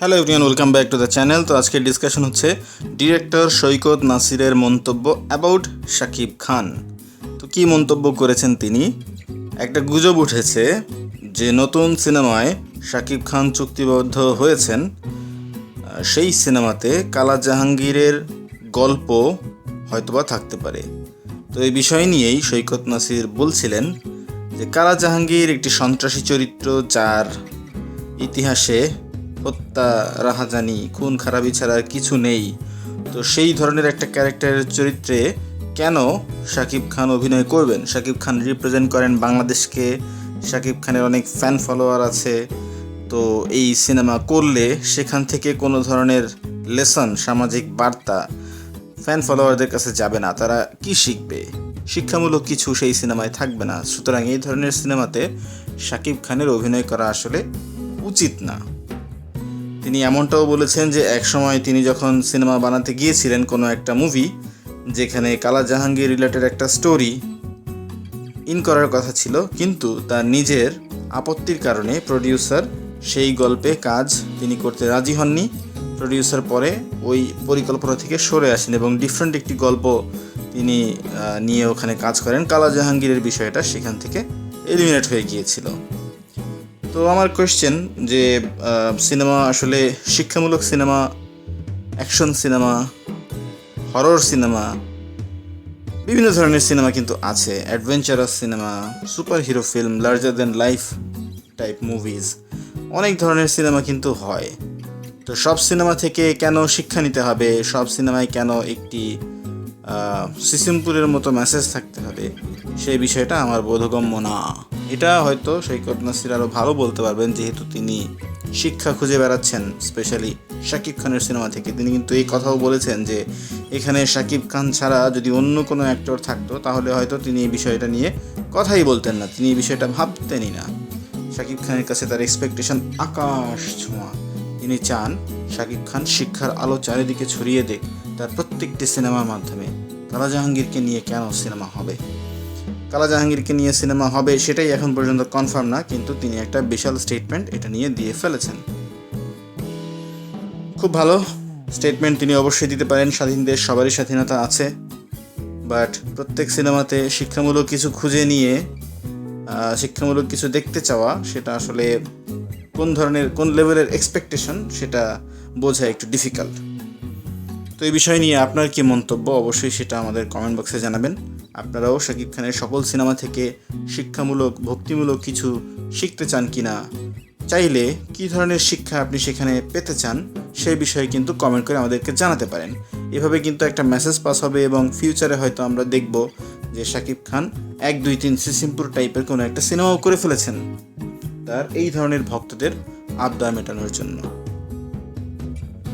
Hello everyone welcome back to the channel তো আজকের discussion হচ্ছে ডিরেক্টর সৈকত নাসিরের মন্তব্য অ্যাবাউট শাকিব খান। তো কী মন্তব্য করেছেন তিনি? একটা গুজব উঠেছে যে নতুন সিনেমায় শাকিব খান চুক্তিবদ্ধ হয়েছেন। সেই সিনেমাতে কালা জাহাঙ্গীরের গল্প হয়তোবা থাকতে পারে। তো এই বিষয় নিয়েই সৈকত নাসির বলছিলেন যে কালা জাহাঙ্গীর একটি সন্ত্রাসী চরিত্র যার ইতিহাসে হত্যা, রাহাজানি, খুন, খারাপি ছাড়া কিছু নেই। তো সেই ধরনের একটা ক্যারেক্টারের চরিত্রে কেন শাকিব খান অভিনয় করবেন? শাকিব খান রিপ্রেজেন্ট করেন বাংলাদেশকে। শাকিব খানের অনেক ফ্যান ফলোয়ার আছে। তো এই সিনেমা করলে সেখান থেকে কোনো ধরনের লেসন সামাজিক বার্তা ফ্যান ফলোয়ারদের কাছে যাবে না। তারা কি শিখবে? শিক্ষামূলক কিছু সেই সিনেমায় থাকবে না। সুতরাং এই ধরনের সিনেমাতে শাকিব খানের অভিনয় করা আসলে উচিত না। তিনি এমনটাও বলেছেন যে একসময় তিনি যখন সিনেমা বানাতে গিয়েছিলেন কোনো একটা মুভি, যেখানে কালা জাহাঙ্গীর রিলেটেড একটা স্টোরি ইন করার কথা ছিল, কিন্তু তার নিজের আপত্তির কারণে প্রডিউসার সেই গল্পে কাজ তিনি করতে রাজি হননি। প্রডিউসার পরে ওই পরিকল্পনা থেকে সরে আসেন এবং ডিফারেন্ট একটি গল্প তিনি নিয়ে ওখানে কাজ করেন। কালা জাহাঙ্গীরের বিষয়টা সেখান থেকে এলিমিনেট হয়ে গিয়েছিল। তো আমার কোয়েশ্চেন যে সিনেমা আসলে শিক্ষামূলক cinema action cinema horror cinema বিভিন্ন ধরনের সিনেমা কিন্তু আছে। Adventurous cinema superhero film larger than life type movies অনেক ধরনের সিনেমা কিন্তু হয়। তো সব সিনেমা থেকে কেন শিক্ষা নিতে হবে? সব সিনেমায় কেন একটি সিসিমপুরের মতো মেসেজ থাকতে হবে? সেই বিষয়টা আমার বোধগম্য না। এটা হয়তো সৈকত নাসির আরও ভালো বলতে পারবেন, যেহেতু তিনি শিক্ষা খুঁজে বেড়াচ্ছেন স্পেশালি শাকিব খানের সিনেমা থেকে। তিনি কিন্তু এই কথাও বলেছেন যে, এখানে শাকিব খান ছাড়া যদি অন্য কোনো অ্যাক্টর থাকতো, তাহলে হয়তো তিনি এই বিষয়টা নিয়ে কথাই বলতেন না। তিনি এই বিষয়টা ভাবতেনই না। শাকিব খানের কাছে তার এক্সপেকটেশন আকাশ ছোঁয়া। তিনি চান শাকিব খান শিক্ষার আলো চারিদিকে ছড়িয়ে দেখ, তার প্রত্যেকটি সিনেমার মাধ্যমে। কালা জাহাঙ্গীরকে নিয়ে কেন সিনেমা হবে? কালা জাহাঙ্গীরকে নিয়ে সিনেমা হবে সেটাই এখন পর্যন্ত কনফার্ম না, কিন্তু তিনি একটা বিশাল স্টেটমেন্ট এটা নিয়ে দিয়ে ফেলেছেন। খুব ভালো স্টেটমেন্ট তিনি অবশ্যই দিতে পারেন স্বাধীন দেশ সবারই স্বাধীনতা আছে বাট প্রত্যেক সিনেমাতে শিক্ষামূলক কিছু খুঁজে নিয়ে শিক্ষামূলক কিছু দেখতে চাওয়া, সেটা আসলে কোন ধরনের, কোন লেভেলের এক্সপেকটেশন সেটা বোঝা একটু ডিফিকাল্ট তো এই বিষয় নিয়ে আপনার কি মন্তব্য? অবশ্যই সেটা আমাদের কমেন্ট বক্সে জানাবেন। আপনারাও শাকিব খানের সকল সিনেমা থেকে শিক্ষামূলক, ভক্তিমূলক কিছু শিখতে চান কিনা? চাইলে কী ধরনের শিক্ষা আপনি সেখানে পেতে চান? সেই বিষয়ে কিন্তু কমেন্ট করে আমাদেরকে জানাতে পারেন। এভাবে কিন্তু একটা মেসেজ পাস হবে এবং ফিউচারে হয়তো আমরা দেখব যে শাকিব খান এক, দুই, তিন সিসিমপুর টাইপের কোনো একটা সিনেমাও করে ফেলেছেন। তার এই ধরনের ভক্তদের আবদার মেটানোর জন্য।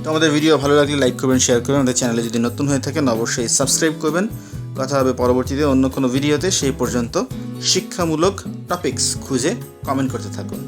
তো আমাদের ভিডিও ভালো লাগলে লাইক করবেন শেয়ার করবেন। আমাদের চ্যানেলে যদি নতুন হয়ে থাকেন, অবশ্যই সাবস্ক্রাইব করবেন। কথা হবে পরবর্তীতে অন্য কোনো ভিডিওতে সেই পর্যন্ত শিক্ষামূলক টপিকস খুঁজে কমেন্ট করতে থাকুন।